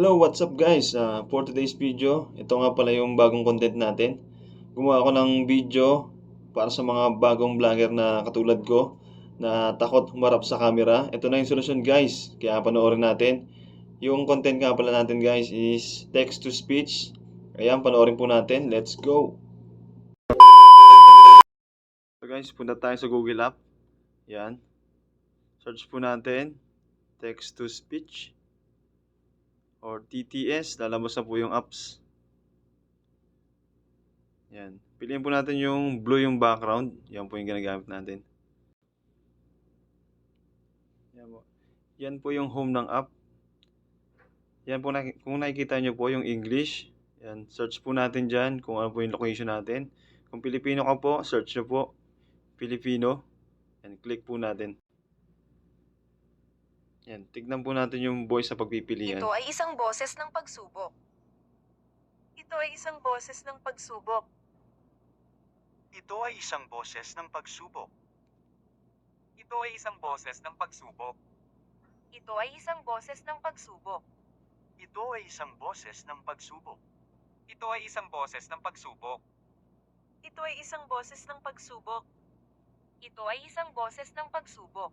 Hello, what's up guys? Ah, for today's video, ito nga pala yung bagong content natin. Gumawa ako ng video para sa mga bagong vlogger na katulad ko na takot humarap sa camera. Ito na yung solusyon guys, kaya panoorin natin. Yung content nga pala natin guys is text to speech. Ayan, panoorin po natin. Let's go! So guys, punta tayo sa Google App. Yan. Search po natin text to speech or TTS, lalabas na po yung apps. Yan. Piliin po natin yung blue yung background. Yan po yung ginagamit natin. Yan po. Yan po yung home ng app. Yan po, naki- kung nakikita nyo po yung English, yan, search po natin dyan kung ano po yung location natin. Kung Pilipino ka po, search nyo po, Filipino, and click po natin. Yan, tignan po natin yung voice sa pagpipilian. Ito ay isang boses ng pagsubok. Ito ay isang boses ng pagsubok. Ito ay isang boses ng pagsubok. Ito ay isang boses ng pagsubok. Ito ay isang boses ng pagsubok. Ito ay isang boses ng pagsubok. Ito ay isang boses ng pagsubok. Ito ay isang boses ng pagsubok. Ito ay isang boses ng pagsubok.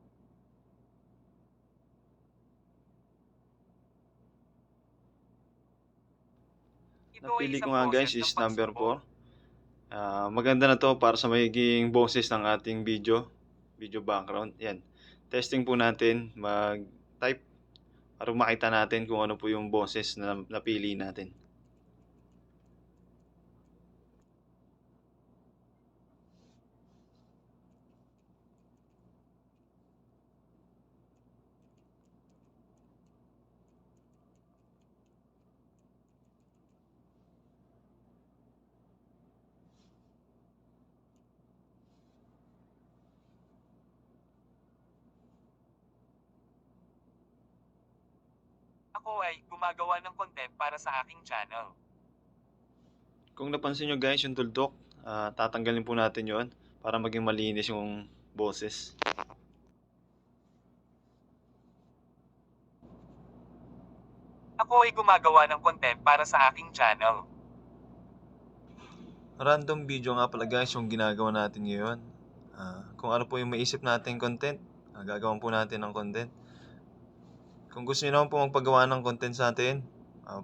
Napili ko nga guys is number pagsubok. 4. Ah, maganda na to para sa magiging boses ng ating video, video background. Yan. Testing po natin, mag-type para makita natin kung ano po yung boses na napili natin. Ako ay gumagawa ng content para sa aking channel. Kung napansin nyo guys yung tuldok, ah, tatanggalin po natin yon para maging malinis yung boses. Ako ay gumagawa ng content para sa aking channel. Random video nga pala guys yung ginagawa natin ngayon. Ah, kung ano po yung maisip natin content, ah, gagawan po natin ng content. Kung gusto niyo naman po magpagawa ng content sa atin, ah,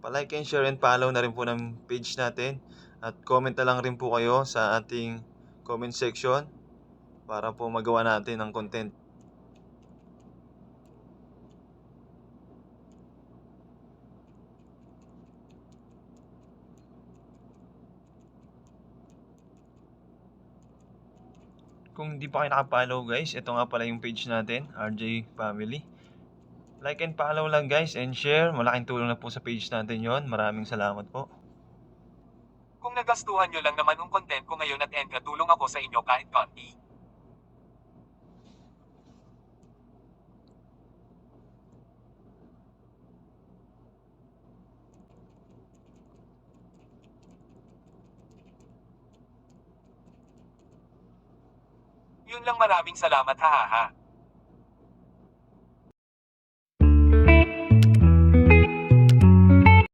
pa-like and share and follow na rin po ng page natin. At comment na lang rin po kayo sa ating comment section para po magawa natin ng content. Kung hindi pa kayo nakapollow guys, ito nga pala yung page natin, RJ Family. Like and follow lang guys and share. Malaking tulong na po sa page natin yon. Maraming salamat po. Kung nagastuhan nyo lang naman ang content ko ngayon at end katulong ako sa inyo kahit konti. Yun lang maraming salamat ha ha ha.